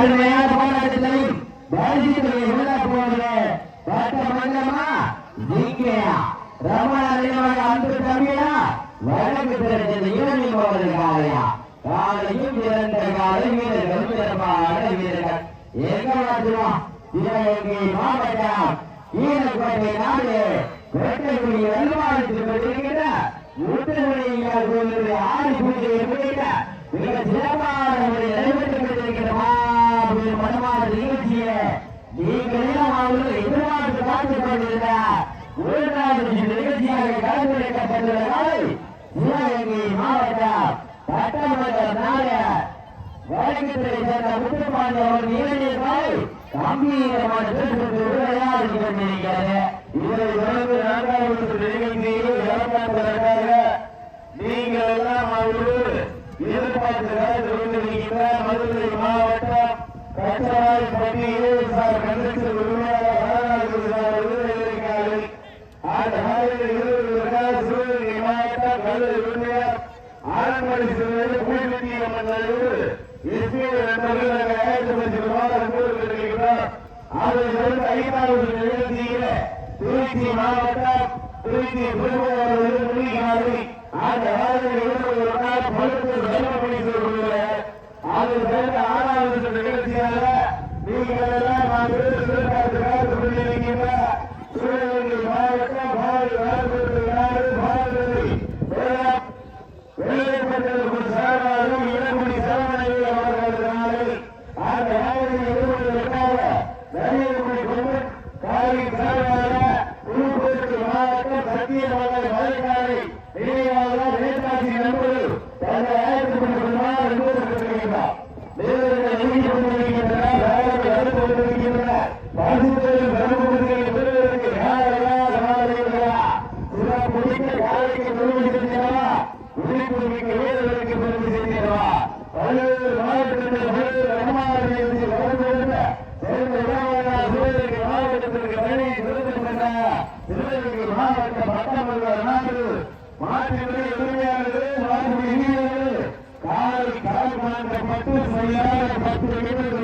கடுமையான போராட்டத்திலையும் பாதித்தலை உள்ள போவது மங்கம்மா ஜிங்கேயா ரமண நினைவாக அன்பு தமிழா வழக்கு பிறந்தது இளநி போவது காலையும் பிறந்த காலை வீரர்கள் சிறப்பான வீரர்கள் எங்க மாற்றுவோம் சிவகங்கை மாவட்டம் ஈரக்கோட்டை நாடு கொண்டிருக்கிற ஆடி பூஜையை முடிக்க மிக சிறப்பான முறையில் நிகழ்ச்சியை நீங்கள் எல்லாம் அவர்கள் எதிர்பார்த்து பார்த்துக் கொண்டிருக்கிறார் உள்நாட்டு நிகழ்ச்சியாக கலந்துரைக்கப்பட்டுள்ள நாளை சிவகங்கை மாவட்டம் சட்டமன்ற நாயகர் வழக்குத்துறை சேர்ந்த முத்துப்பாண்டி அவர்கள் இளைஞர்கள் கம்பீரமான பேசுவது விளையாடி கொண்டிருக்கிறது இதை தொடர்ந்து நான்காவது நிகழ்ச்சியில் இறப்பாளர்களாக நீங்கள் எல்லாம் அவரோடு எதிர்பார்த்து காத்து கொண்டிருக்கின்ற மதுரை கச்சராய் பட்டியில் சார் கண்டித்து உரிமையாளர் அந்த மாதிரி இருபது சிவகங்கை மாவட்டம் மதுரை உரிமையாளர் ஆரம்படி சிறுவரை பூஜ்ஜிய மன்னரோடு இஸ்ரேல் நண்பர்கள் ஆயிரத்தி கொண்டிருக்கிறார். அதை தொடர்ந்து ஐந்தாவது நிகழ்ச்சியில திருச்சி மாவட்டம் திருச்சி புதுவாரூர் முடிகாலை அந்த ஆறு ஒரு நாள் பழுத்து செல்வமணி சொல்கிறார் அதை தொடர்ந்து ஆறாவது நிகழ்ச்சியாக நீங்கள் எல்லாம் நான் சிறப்பாக கொண்டிருக்கின்ற சிவகங்கை மாவட்டம் பாரதி நாடு பாரதி வேலைப்பட்டதற்கு சாராரும் இளங்குடி சாமனையில் அவர்களுடைய அந்த நாளில் இருப்பதற்காக நரியகுடி கொண்டு காலை சாரார புதுக்கோட்டை மாவட்டம் சத்தியமலை மலைக்காலை நினைவாக நேதாஜி நண்பர்கள் தன்னை அழைத்துக் கொண்டிருக்கிறார் என்று கொண்டிருக்கிறார் தேவர்கள் எழுதி கொண்டிருக்கின்றனர் ராஜர்கள் அறுத்து கொண்டிருக்கின்றனர் பரிசுத்தலில் பெருமுகத்தில் பெறுவதற்கு யாரெல்லாம் சமாளிக்கிறார் சில முடிக்க காலைக்கு பெருமிக்கிறா உயிர்ப்புரிமைக்கு வீரர்களுக்கு பெருமை செய்கிறவா பல்வேறு மாவட்டத்தில் பல்வேறு ரகமானத்தை வளர்ந்திருந்த சேர்ந்த இளவரசா சிவகங்கை மாவட்டத்திற்கு பணி சிறந்திருக்கின்ற சிவகங்கை மாவட்ட காலை சரியாக பத்து நிமிடங்கள்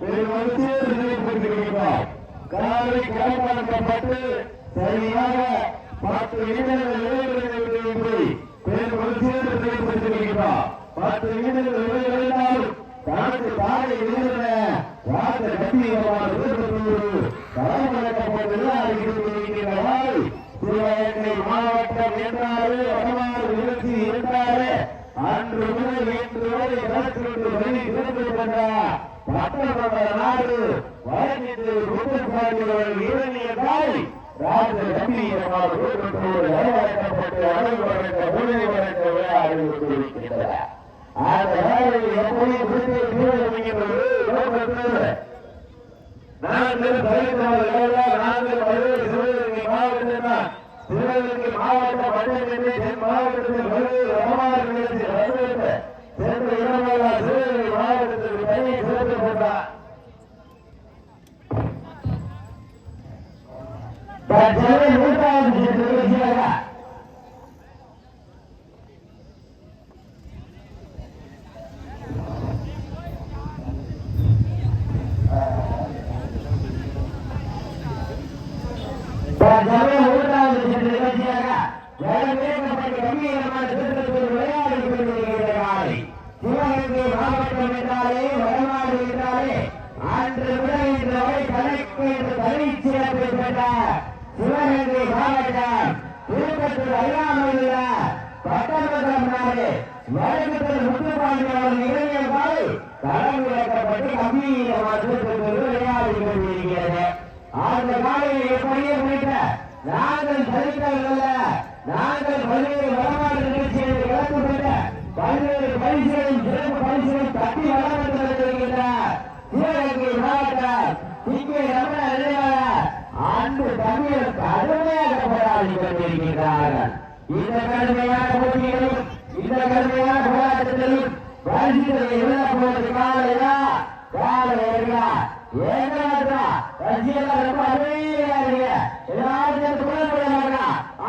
பெருமதியோடு நினைவுபடுத்தியிருக்கிறார் காலை கால்மாற்றப்பட்டு சரியாக பத்து நிமிடங்கள் நிறைவேறிவிட்டு பேர் மகிழ்ச்சியோடு பத்து நிமிடங்கள் விருப்பத்தோடு களம் வழங்கப்பட்டு மாவட்டம் என்றாலே வடமாறு நிகழ்ச்சி அன்று முதல் இன்று வரை கொண்ட பட்டமன்ற நாடு வழங்கிட்டு ராஜ கம்பீரமாக உதவி விளையாடி அந்த நாங்கள் தலைவர்கள் நாங்கள் பல்வேறு சிவகங்கை மாவட்டம் சிவகங்கை மாவட்ட மண்டலத்திலே தென் மாவட்டத்தில் பல்வேறு வரலாறு நிகழ்ச்சி நடந்தது சென்ற இடமெல்லாம் சிவகங்கை மாவட்டத்திற்கு தனி சிறப்பு கொண்டார் தற்சமய நூற்றாண்டு நிகழ்ச்சியாக தற்சமய நூற்றாண்டு நிகழ்ச்சியாக வரவேற்கப்பட்ட கம்பீரமான திருத்தத்தில் விளையாடி கொண்டிருக்கிற காலை சிவகங்கை மாவட்டம் என்றாலே வடநாடு என்றாலே அன்று முதல் இன்று வரை கணக்கு என்று தனி சிறப்பு பெற்ற சிவகங்கை மாவட்டம். திருப்பத்தூர் அருகாமையில் உள்ள பட்டமன்றம் நாடு. வழக்கத்தில் முத்துப்பாண்டி அவர்கள் இளைஞர் காலை களம் இறக்கப்பட்டு கம்பீரமாக திருப்பத்தூர் விளையாடி கொண்டிருக்கிறது. அந்த காலையில் எப்படியே முடித்த நாங்கள் சரித்தவர்கள் நாங்கள் பல்வேறு வடமாடு நிகழ்ச்சிகளை கலந்து கொண்ட பல்வேறு பரிசுகளின் சிறப்பு பரிசுகளை தட்டி வளர்ந்து வருகின்ற சிவகங்கை மாவட்டம் இங்கே ரமண நிலையாக அன்பு தமிழர் கடுமையாக போராடி கொண்டிருக்கின்றார்கள். இந்த கடுமையான போட்டிகளிலும் இந்த கடுமையான போராட்டத்திலும் பரிசுகளை எழுத போவது காலையா காலையா ஏன்னா ரசிகர்கள் ரொம்ப அருமையா இருக்கு எல்லாரும் துணைப்படுறாங்க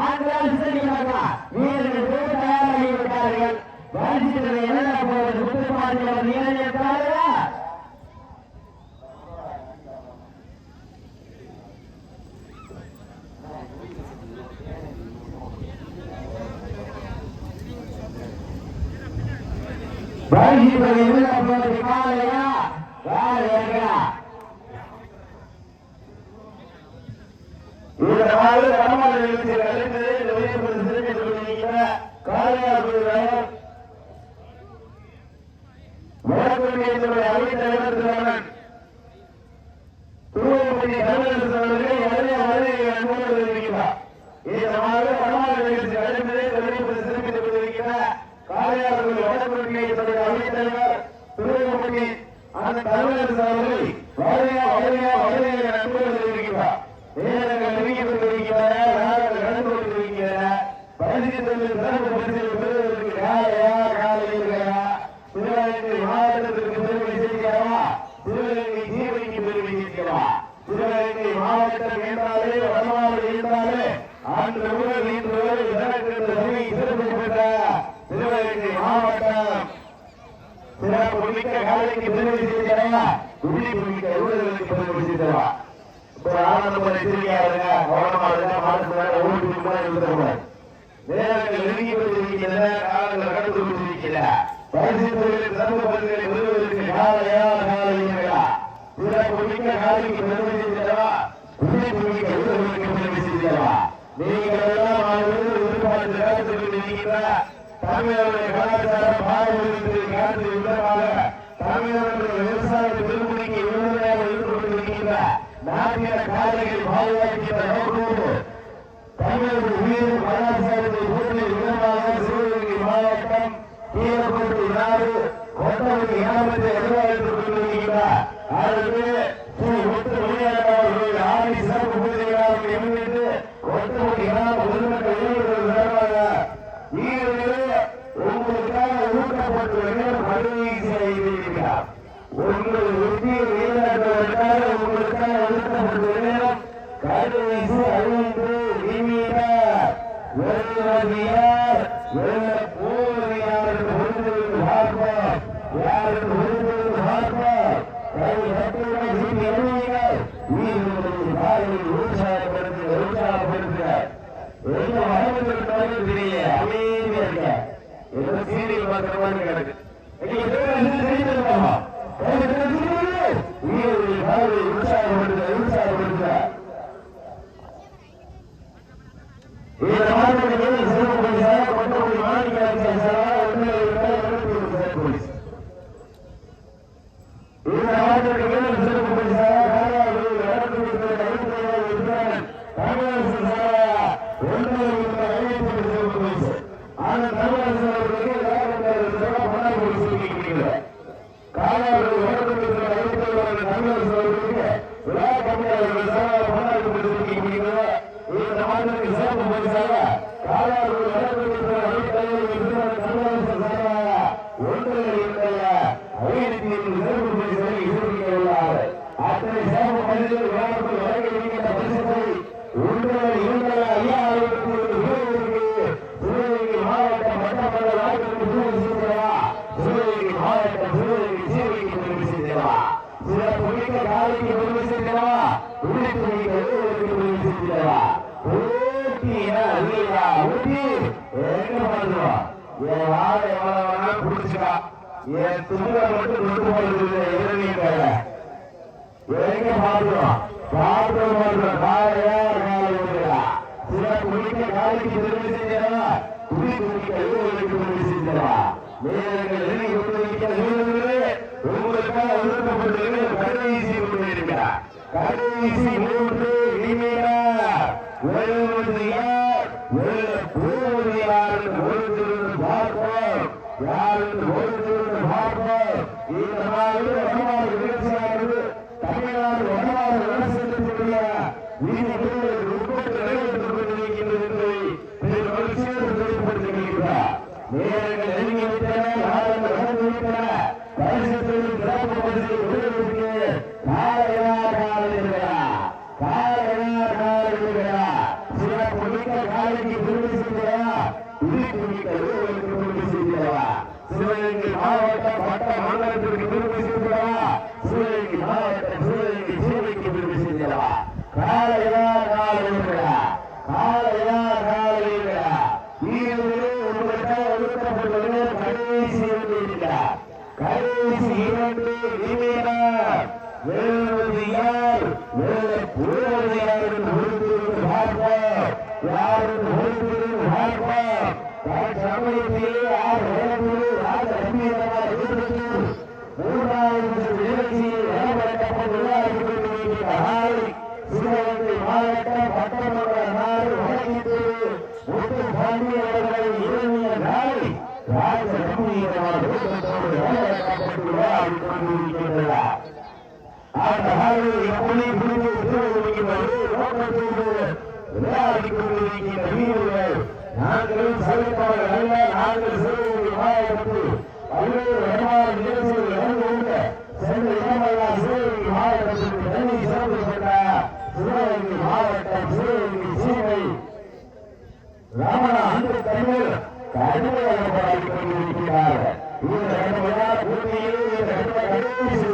ஆண்களால் சிறக்கிறாங்க வீரர்கள் விட்டார்கள் பரிசுகளை எழுதப்போவது சுற்றுப்பாடுகள் வீரர்கள் காலையா பரிசுகளை எழுதப்போவது காலையா காலையா இந்த நாள் ரமண நிகழ்ச்சியில் அழைத்து இந்த உயர்வு கொண்டிருக்கிற குழுவினர் என்பதை அவைத்தலைவர் திருமணன் திருவண்ணாமலை தமிழரசு அவர்களை அன்போடு நிகழ்ச்சி அழைத்து இந்த சிறப்பித்துக் அவைத்தலைவர் திருவண்ணாமலை அந்த தமிழரசு அவர்களை வரைய வரைய வரைய அன்போடு இருக்கிறார் நேரங்கள் நெருங்கி கொண்டிருக்கின்றன நாட்கள் கொண்டிருக்கின்றன சிறப்பு பெறுவதற்கு காலையா சேர்க்கிறவா சிவகங்கை தீமைக்கு பெருமை சிவகங்கை மாவட்டம் என்றாலே வடமாவடி என்றாலே அன்று முதல் இன்று வரை எனக்கு தனி சிறப்பு பெற்ற சிவகங்கை மாவட்டம். சிறப்பு மிக்க காலைக்கு பெருமை சேர்க்கிறவா துள்ளி மிக்க ஊழலுக்கு பெருமை சேர்க்கிறவா இப்ப ஆனந்தமலை திரும்பியாருங்க கவனமா இருங்க மனசு வேற ஓட்டு மாதிரி இருந்துருவார் நேரங்கள் நெருங்கி கொண்டிருக்கின்றன காலங்கள் கடந்து கொண்டிருக்கின்றன. பரிசு சமூக பரிசுகளை பெறுவதற்கு காலையா காலையா சிறப்பு மிக்க காலைக்கு பெருமை செய்தவா உயிர் மிக்க உடலுக்கு பெருமை செய்தவா நீங்கள் எல்லாம் அவர்கள் எதிர்பார்த்து காத்துக் கொண்டிருக்கின்ற தமிழருடைய கலாச்சாரம் பாரம்பரியத்தை காத்து விதமாக தமிழர்களுடைய விவசாய பெருமொழிக்கு உறுதுணையாக இருந்து கொண்டிருக்கின்ற நாட்டிய காலைகள் பாதுகாக்கின்ற நோக்கோடு தமிழர்கள் உயிர் கலாச்சாரத்தை போற்றி விதமாக சிவகங்கை மாவட்டம் கீழக்கோட்டை நாடு கொட்டவதி கிராமத்தை எதிர்பார்த்துக் கொண்டிருக்கிறார் அதற்கு ஸ்ரீ ஒட்டு விளையாட்டவர்கள் ஆடி சிறப்பு பூஜைகளாக எண்ணிட்டு கொட்டவதி கிராம பொதுமக்கள் இளைஞர்கள் சார்பாக ஈரோடு உங்களுக்காக ஊட்டப்பட்டு வெளியே படுகை செய்திருக்கிறார் உங்கள் வெற்றி விளையாட்டுவதற்காக உங்களுக்காக ஒதுக்கப்பட்ட நேரம் கடைசி ஐந்து நிமிடம் வெள்ளவியார் வெள்ள யாருக்கு கை கட்டுடன் சீரியல் மாதிரி கிடக்கு இன்னைக்கு பேர் தெரிஞ்சிருக்கோமா வீரர்கள் இந்த மாநிலத்தில் சிறப்பு போலீசார் காலாவதில் நடத்தியிருக்கிற கைதுகளை விட்டால் தமிழரசு சாரா ஒன்றிய ஐநூத்தி சிறப்பு போலீஸ் ஆனால் தமிழரசு அவர்களுக்கு பணம் போலீஸ் இருக்கிறது காலாவதில் நடத்தியிருக்கிற கைதுகளை தமிழரசு அவர்களுக்கு விழா தமிழர்கள் சாரா பணம் கொடுத்திருக்கிறது இந்த மாநிலத்தில் சிறப்பு போலீசாக காலாவதில் நடத்தியிருக்கிற கைதுகளை தமிழரசு சாரா ஒன்றிய ஐநூத்தி சிறப்பு போலீசாரை எதிர்க்கிறார் அத்தனை சிறப்பு மனிதர்கள் விழாவுக்கு வழங்க இருக்கின்ற பரிசுகளை ஒன்றிய இருந்தல ஐயா அவர்களுக்கு சிவகங்கைக்கு சிவகங்கை மாவட்டம் மட்டமல்ல நாட்டுக்கு சிவகங்கை செய்தவா சிவகங்கை மாவட்டம் சிவகங்கை சிவகங்கை பெருமை செய்தவா சிறப்பு மிக்க காலைக்கு பெருமை செய்தவா உள்ளிட்டு மிக்க ஊருக்கு பெருமை செய்தவா ஊட்டியா இல்லையா ஊட்டி எங்க பண்ணுவோம் என் ஆளை எவ்வளவு வேணாலும் பிடிச்சிக்கா என் துணியை மட்டும் கொண்டு போறது இல்லை இறங்கிட்டாங்க எங்க பாடுறோம் பாடுறோம் பாடுறோம் காலையா காலை விடுறா காலைக்கு பெருமை செஞ்சா துணி துணிக்க ஊருக்கு பெருமை செஞ்சா நேரங்கள் எண்ணி கொண்டிருக்கிற உங்களுக்காக ஒதுக்கப்பட்டு கடைசி கொண்டிருக்கிறார் கடைசி மூன்று நிமிடம் வெல்வது யார் யார் என்று பொறுத்திருந்து பார்ப்போம். யார் என்று பார்ப்போம். இந்த மாதிரி தமிழ்நாடு We can do சமயத்திலே யார் வேறு யார் அந்நியமாக இருக்கிறது மூன்றாவது நிகழ்ச்சியில் ஏற்பட்டப்பட்டுள்ளார் சிவகங்கை மாவட்டம் பட்டமன்ற நாடு வழங்கிட்டு முத்து பாண்டி அவர்களை இறங்கிய நாளை ராஜ கம்பீரமாக ஊக்கத்தோடு வரவேற்கப்பட்டுள்ளார் கொண்டிருக்கின்றார் அந்த நாளில் எப்படி புரிந்து திருவள்ளுவது நோக்கத்தோடு விளையாடிக் கொண்டிருக்கின்ற வீரர்கள் நாங்களும் சமைப்பவர்கள் அல்ல நாங்கள் சிறுவர்கள் மாவட்டத்தில் பல்வேறு வருமான நிகழ்ச்சிகள் நடந்து கொண்ட சென்ற இடமெல்லாம் சிறுவர்கள் மாவட்டத்திற்கு தண்ணி சிறப்பு கொண்ட சிறுவர்கள் மாவட்டம் சிறுவர்கள் சீமை. ராமன அன்பு தமிழ் கடுமையாக போராடி கொண்டிருக்கிறார்கள் இந்த இந்த கடைசி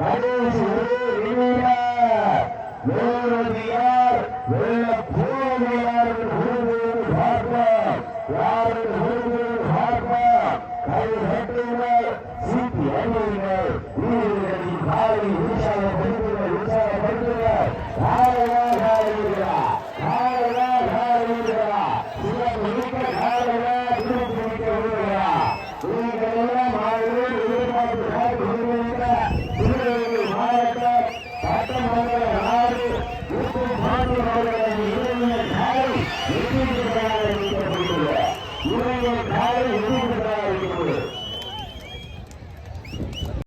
கடைசி